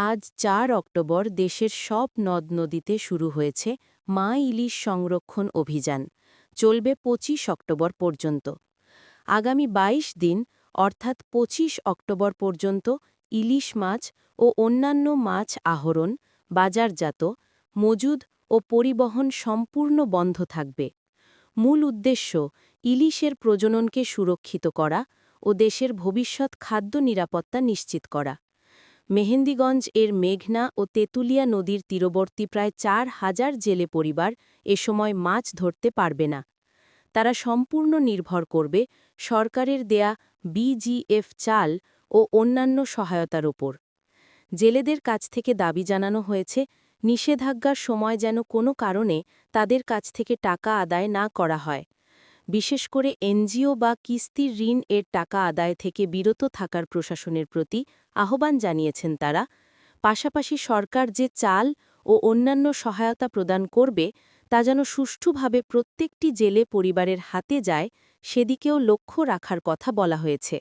আজ চার অক্টোবর দেশের সব নদ নদীতে শুরু হয়েছে মা ইলিশ সংরক্ষণ অভিযান। চলবে ২৫ অক্টোবর পর্যন্ত। আগামী ২২ দিন, অর্থাৎ ২৫ অক্টোবর পর্যন্ত, ইলিশ মাছ ও অন্যান্য মাছ আহরণ, বাজারজাত, মজুদ ও পরিবহন সম্পূর্ণ বন্ধ থাকবে। মূল উদ্দেশ্য, ইলিশের প্রজননকে সুরক্ষিত করা ও দেশের ভবিষ্যৎ খাদ্য নিরাপত্তা নিশ্চিত করা। মেহেন্দিগঞ্জ এর মেঘনা ও তেঁতুলিয়া নদীর তীরবর্তী প্রায় চার হাজার জেলে পরিবার এ সময় মাছ ধরতে পারবে না। তারা সম্পূর্ণ নির্ভর করবে সরকারের দেয়া বিজিএফ চাল ও অন্যান্য সহায়তার ওপর। জেলেদের কাছ থেকে দাবি জানানো হয়েছে, নিষেধাজ্ঞার সময় যেন কোনো কারণে তাদের কাছ থেকে টাকা আদায় না করা হয়। বিশেষ করে এনজিও বা কিস্তির ঋণ এর টাকা আদায় থেকে বিরত থাকার প্রশাসনের প্রতি আহ্বান জানিয়েছেন তারা। পাশাপাশি সরকার যে চাল ও অন্যান্য সহায়তা প্রদান করবে, তা যেন সুষ্ঠুভাবে প্রত্যেকটি জেলে পরিবারের হাতে যায়, সেদিকেও লক্ষ্য রাখার কথা বলা হয়েছে।